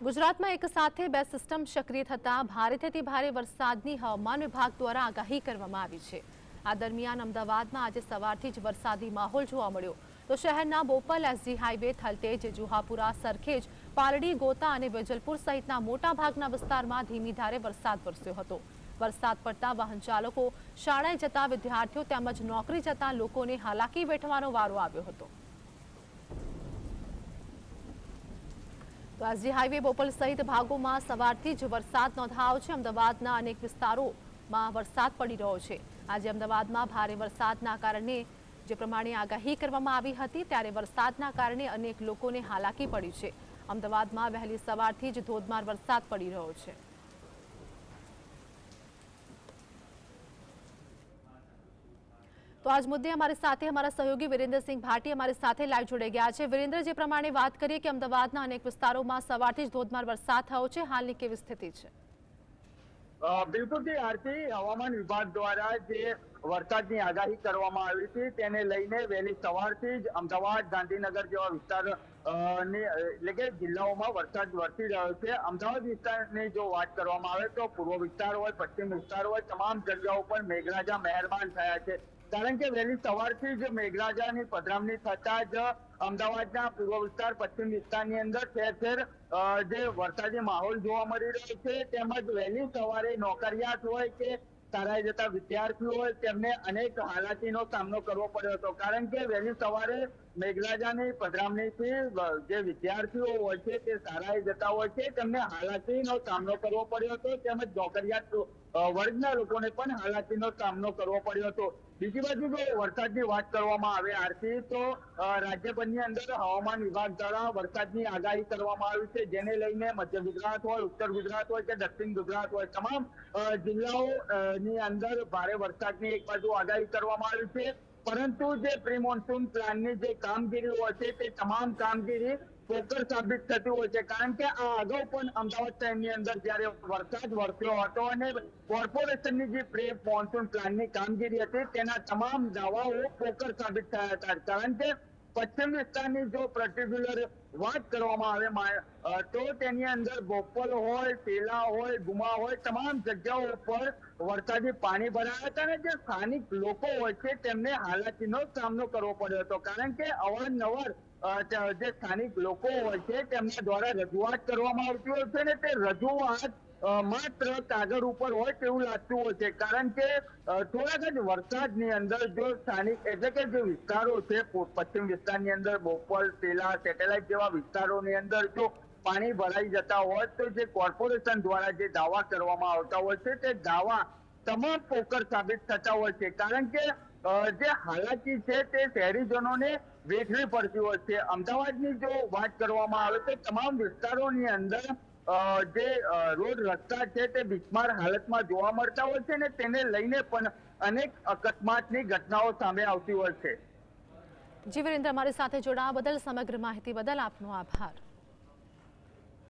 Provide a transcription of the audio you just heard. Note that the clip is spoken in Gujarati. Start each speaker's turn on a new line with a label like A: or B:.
A: ગુજરાતમાં એક સાથે બે સિસ્ટમ સક્રિય થતા ભારેથી ભારે વરસાદની હવામાન વિભાગ દ્વારા આગાહી કરવામાં આવી છે. આ દરમિયાન અમદાવાદમાં આજે સવારથી જ વરસાદી માહોલ જોવા મળ્યો. તો શહેરના બોપલ એસજી હાઈવે થલતેજ, જુહાપુરા, સરખેજ પાલડી ગોતા અને વેજલપુર સહિતના મોટા ભાગના વિસ્તારમાં ધીમી ધારે વરસાદ વરસ્યો હતો. વરસાદ પડતા વાહન ચાલકો, શાળાએ જતા વિદ્યાર્થીઓ તેમજ નોકરી જતા લોકોને હાલાકી વેઠવાનો વારો આવ્યો હતો. તો એસજી હાઈવે બોપલ સહિત ભાગોમાં સવારથી જ વરસાદ નોંધાયો છે. અમદાવાદના અનેક વિસ્તારોમાં વરસાદ પડી રહ્યો છે. આજે અમદાવાદમાં ભારે વરસાદના કારણે જે પ્રમાણે આગાહી કરવામાં આવી હતી, ત્યારે વરસાદના કારણે અનેક લોકોને હાલાકી પડી છે. અમદાવાદમાં વહેલી સવારથી જ ધોધમાર વરસાદ પડી રહ્યો છે. તો આજ મુદ્દે અમારી સાથે અમારા સહયોગી વિરેન્દ્રસિંહ ભાટી અમારી સાથે લાઈવ જોડાઈ ગયા છે. વિરેન્દ્ર, જે પ્રમાણે વાત કરીએ કે અમદાવાદના અનેક વિસ્તારોમાં સવારથી જ ધોધમાર વરસાદ થયો છે, હાલની કેવી સ્થિતિ છે?
B: બિલકુલ જે, આરતી, હવામાન વિભાગ દ્વારા જે વરસાદની આગાહી કરવામાં આવી હતી, તેને લઈને વહેલી સવારથી જ અમદાવાદ, ગાંધીનગર જેવા વિસ્તાર એટલે કે જિલ્લાઓમાં વરસાદ વરસી રહ્યો છે. અમદાવાદ વિસ્તારની જો વાત કરવામાં આવે તો પૂર્વ વિસ્તાર હોય, પશ્ચિમ વિસ્તાર હોય, તમામ જગ્યાઓ પર મેઘરાજા મહેરબાન થયા છે. કારણ કે વહેલી સવારથી જ મેઘરાજાની પધરામણી થતા જ અમદાવાદના પૂર્વ વિસ્તાર, પશ્ચિમ વિસ્તારની અંદર ઠેર ઠેર જે વરસાદી માહોલ જોવા મળી રહ્યો છે, તેમજ વહેલી સવારે નોકરિયાત હોય કે શાળાએ જતા વિદ્યાર્થીઓ હોય, તેમને અનેક હાલાકીનો સામનો કરવો પડ્યો હતો. કારણ કે વહેલી સવારે મેઘરાજાની પધરામણીથી જે વિદ્યાર્થીઓ હોય છે, તે શાળાએ જતા હોય છે, તેમને હાલાકીનો સામનો કરવો પડ્યો હતો, તેમજ નોકરિયાત વર્ગના લોકોને પણ હાલાકીનો સામનો કરવો પડ્યો હતો. બીજી બાજુ જો વરસાદની વાત કરવામાં આવે, આરતી, તો રાજ્યભરની અંદર હવામાન વિભાગ દ્વારા વરસાદની આગાહી કરવામાં આવી છે, જેને લઈને મધ્ય ગુજરાત હોય, ઉત્તર ગુજરાત હોય કે દક્ષિણ ગુજરાત હોય, તમામ જિલ્લાઓની અંદર ભારે વરસાદની એક બાજુ આગાહી કરવામાં આવી છે. પરંતુ જે પ્રી મોન્સૂન પ્લાનની જે કામગીરી હોય છે, તે તમામ કામગીરી પોકર સાબિત થતી હોય છે. કારણ કે આ અગાઉ પણ અમદાવાદ શહેરની અંદર જ્યારે વરસાદ વરસ્યો હતો અને કોર્પોરેશનની જે પ્રી મોન્સૂન પ્લાનની કામગીરી હતી, તેના તમામ દાવાઓ પોકર સાબિત થયા હતા. કારણ કે પશ્ચિમ વિસ્તારની જો પર્ટિક્યુલર વાત કરવામાં આવે તો તેની અંદર બોપલ હોય, પેલા હોય, ગુમા હોય, તમામ જગ્યાઓ પર વરસાદી પાણી ભરાયા હતા અને જે સ્થાનિક લોકો હોય છે, તેમને હાલાકીનો સામનો કરવો પડ્યો હતો. કારણ કે અવારનવાર જે સ્થાનિક લોકો હોય છે, તેમના દ્વારા રજૂઆત કરવામાં આવતી હોય છે ને તે રજૂઆત માત્ર કાગળ ઉપર હોય તેવું લાગતું હોય છે. કારણ કે થોડાક જ વરસાદની અંદર જો સ્થાનિક એટલે કે જે વિસ્તારો છે પશ્ચિમ વિસ્તારની અંદર બોપલ તેલા સેટેલાઇટ જેવા વિસ્તારોની અંદર જો પાણી ભરાઈ જતા હોય તો જે કોર્પોરેશન દ્વારા જે દાવા કરવામાં આવતા હોય છે, તે દાવા તમામ પોકર સાબિત થતા હોય છે. કારણ કે જે હાલાકી છે તે શહેરીજનોને વેઠવી પડતી હોય છે. અમદાવાદની જો વાત કરવામાં આવે તો તમામ વિસ્તારોની અંદર જે રોડ રસ્તા છે તે બિસ્માર હાલતમાં જોવા મળતા હોય છે ને તેને લઈને પણ અનેક અકસ્માતની ઘટનાઓ સામે આવતી હોય છે.
A: જીવરેન્દ્ર અમારી સાથે જોડાવા બદલ સમગ્ર માહિતી બદલ આપનો આભાર.